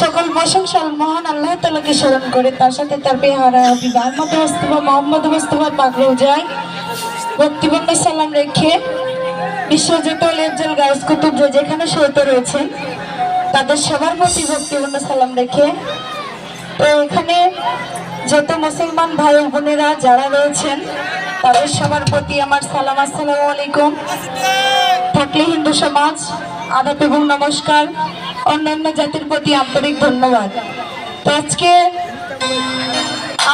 সকল প্রশংসা মহান আল্লাহ তাআলাকে স্মরণ করে, তার সাথে তার পেহারা হাবিব আহমদ মুস্তাফা মোহাম্মদ মুস্তাফা পাক রোজায় ভক্তিপূর্ণ সালাম রেখে বিশ্বজিৎ আলিয়াজ্জাল গাছ কুতুব যেখানে সহিত রয়েছেন, তাদের সবার প্রতি ভক্তিপূর্ণ সালাম রেখে, তো এখানে যত মুসলমান ভাই বোনেরা যারা রয়েছেন, তাদের সবার প্রতি আমার সালাম, আসসালামু আলাইকুম। থাকলে হিন্দু সমাজ, আদাব এবং নমস্কার, অন্যান্য জাতির প্রতি আন্তরিক ধন্যবাদ। তো আজকে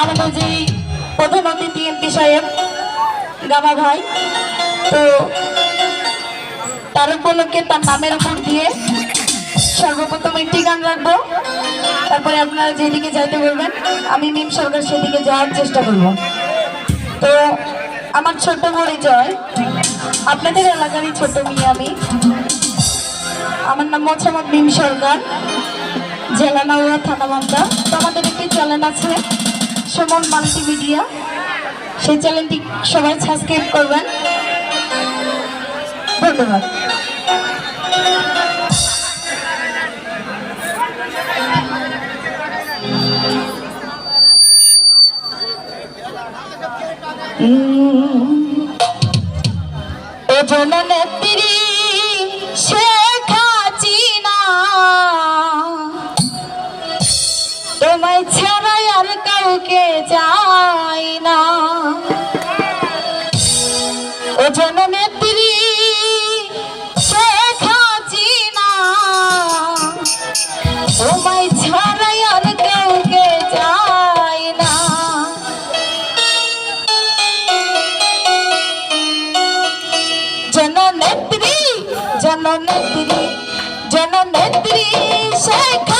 আমাদের যে প্রধান অতিথি এমপি সাহেব, গামা ভাই, তো তার উপলক্ষে তার নামের উপর দিয়ে সর্বপ্রথম একটি গান রাখব। তারপরে আপনারা যেদিকে যাইতে বলবেন, আমি মিম সরকার সেদিকে যাওয়ার চেষ্টা করব। তো আমার ছোট পরিচয় আপনাদের এলাকারই ছোট মেয়ে আমি। আমার নাম মোহাম্মদ মিম সরকার, জেলা নাউয়া থানা মামদা তো আমাদের একটি চ্যানেল আছে, সুমন মাল্টিমিডিয়া সেই চ্যানেলটি সবাই সাবস্ক্রাইব করবেন। ধন্যবাদ। ও জননেত্রী শেখ হাসিনা। তোমায় ছাড়া আর কাউকে চাই না। ও জননেত্রী জননেত্রী শেখ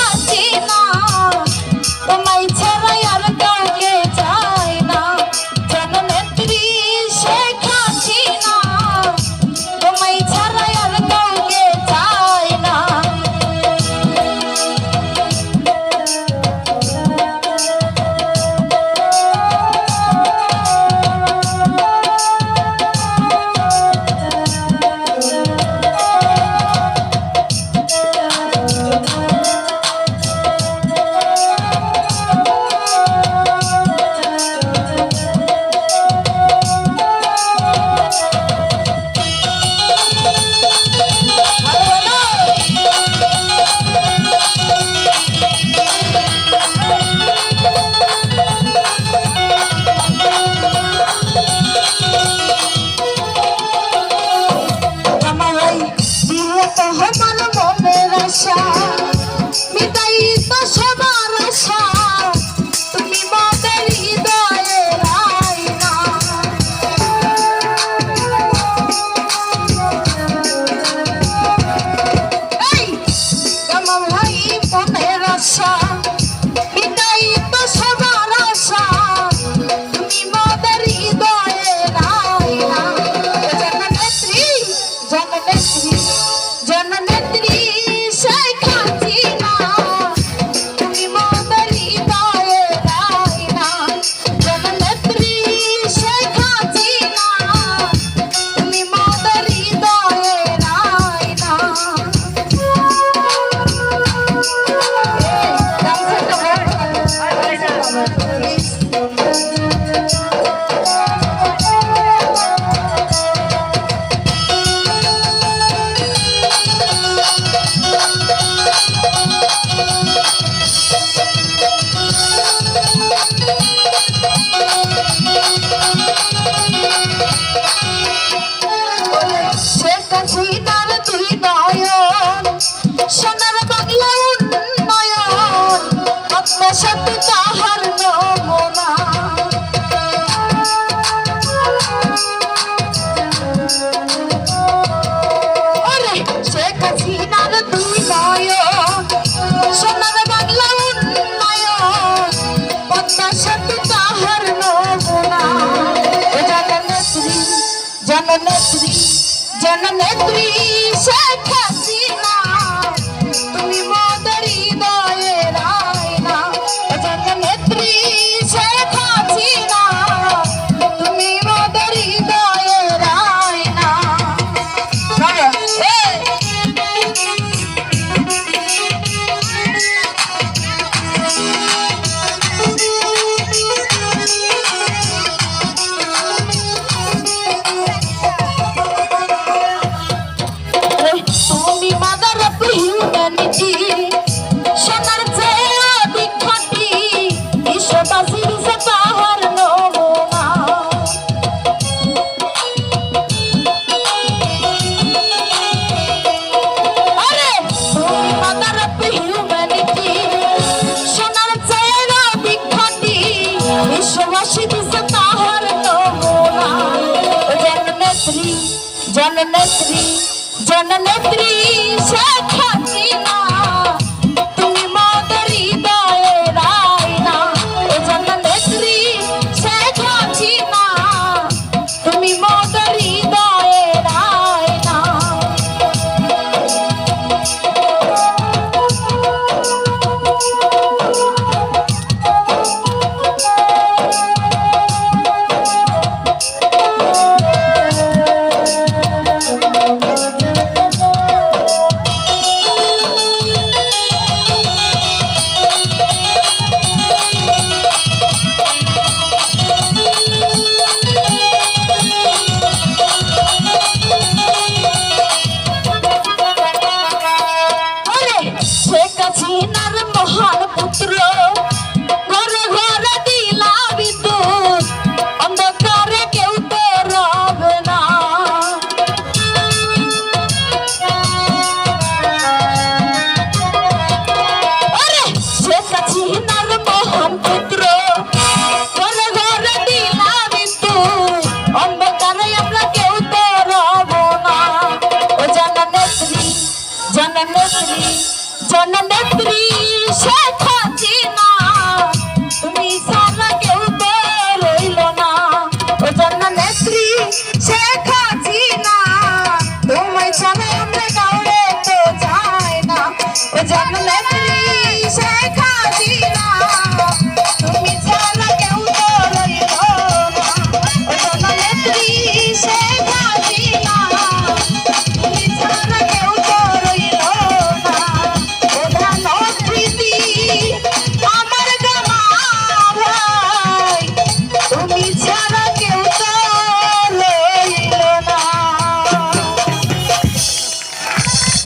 শেখ জননেত্রী জননেত্রী শেখ জননেত্রী জননেত্রী শেখ জননেত্রী জননেত্রী জননেত্রী